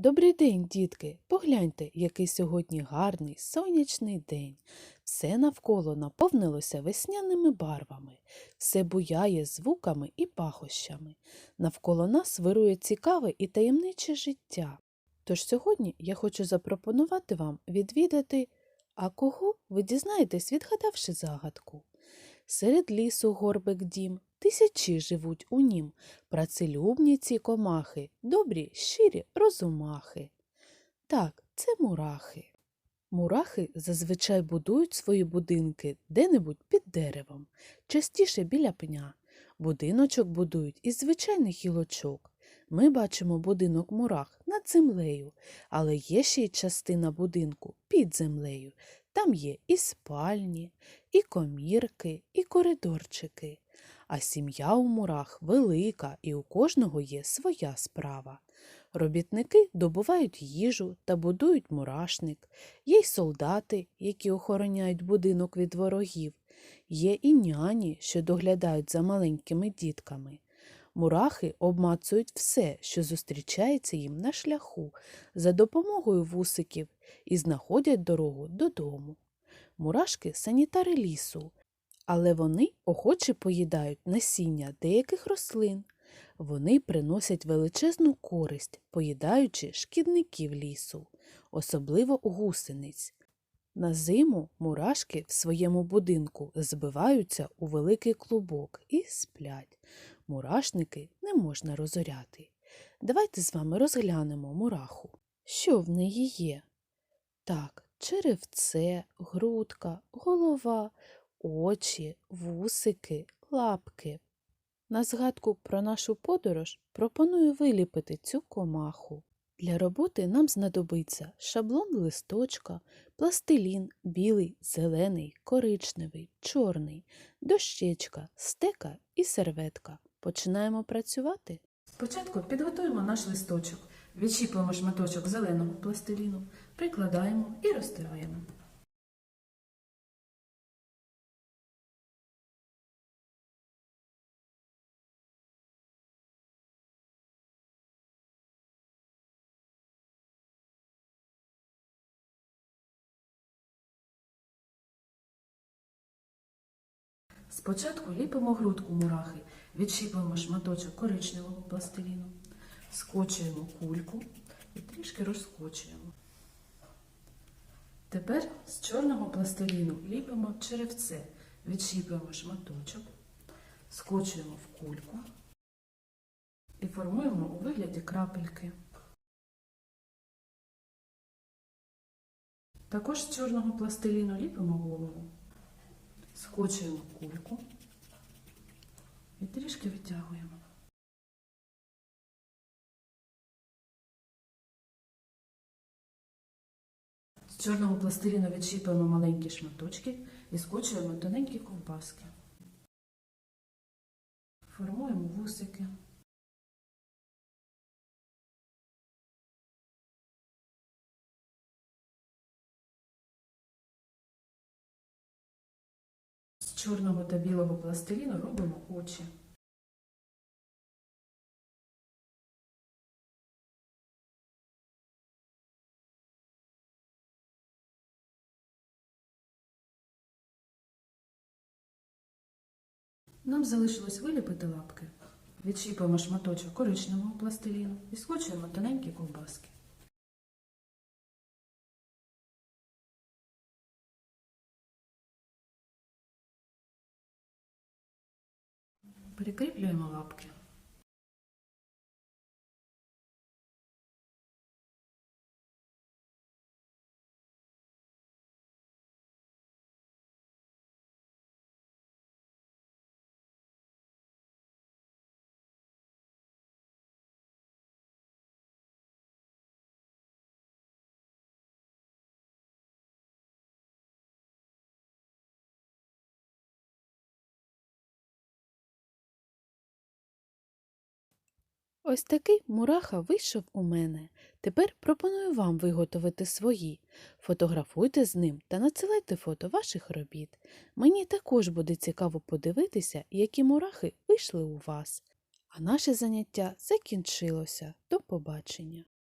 Добрий день, дітки! Погляньте, який сьогодні гарний сонячний день. Все навколо наповнилося весняними барвами, все буяє звуками і пахощами. Навколо нас вирує цікаве і таємниче життя. Тож сьогодні я хочу запропонувати вам відвідати, а кого ви дізнаєтесь, відгадавши загадку. Серед лісу горбик дім, тисячі живуть у нім, працелюбні ці комахи, добрі, щирі розумахи. Так, це мурахи. Мурахи зазвичай будують свої будинки де-небудь під деревом, частіше біля пня. Будиночок будують із звичайних гілочок. Ми бачимо будинок мурах над землею, але є ще й частина будинку під землею. Там є і спальні, і комірки, і коридорчики. А сім'я у мурах велика, і у кожного є своя справа. Робітники добувають їжу та будують мурашник. Є й солдати, які охороняють будинок від ворогів. Є і няні, що доглядають за маленькими дітками. Мурахи обмацують все, що зустрічається їм на шляху, за допомогою вусиків і знаходять дорогу додому. Мурашки санітари лісу, але вони охоче поїдають насіння деяких рослин. Вони приносять величезну користь, поїдаючи шкідників лісу, особливо гусениць. На зиму мурашки в своєму будинку збиваються у великий клубок і сплять. Мурашники не можна розоряти. Давайте з вами розглянемо мураху. Що в неї є? Так, черевце, грудка, голова, очі, вусики, лапки. На згадку про нашу подорож пропоную виліпити цю комаху. Для роботи нам знадобиться шаблон листочка, пластилін білий, зелений, коричневий, чорний, дощечка, стека і серветка. Починаємо працювати. Спочатку підготуємо наш листочок, відчіпуємо шматочок зеленого пластиліну, прикладаємо і розтираємо. Спочатку ліпимо грудку мурахи, відчіпуємо шматочок коричневого пластиліну, скочуємо кульку і трішки розкочуємо. Тепер з чорного пластиліну ліпимо черевце, відчіпуємо шматочок, скочуємо в кульку і формуємо у вигляді крапельки. Також з чорного пластиліну ліпимо голову. Скочуємо кульку і трішки витягуємо. З чорного пластиліну відчіпуємо маленькі шматочки і скочуємо тоненькі ковбаски. Формуємо вусики. Чорного та білого пластиліну робимо очі. Нам залишилось виліпити лапки. Відчіпуємо шматочок коричневого пластиліну і скочуємо тоненькі ковбаски. Прикріплюємо лапки. Ось такий мураха вийшов у мене. Тепер пропоную вам виготовити свої. Фотографуйте з ним та надсилайте фото ваших робіт. Мені також буде цікаво подивитися, які мурахи вийшли у вас. А наше заняття закінчилося. До побачення!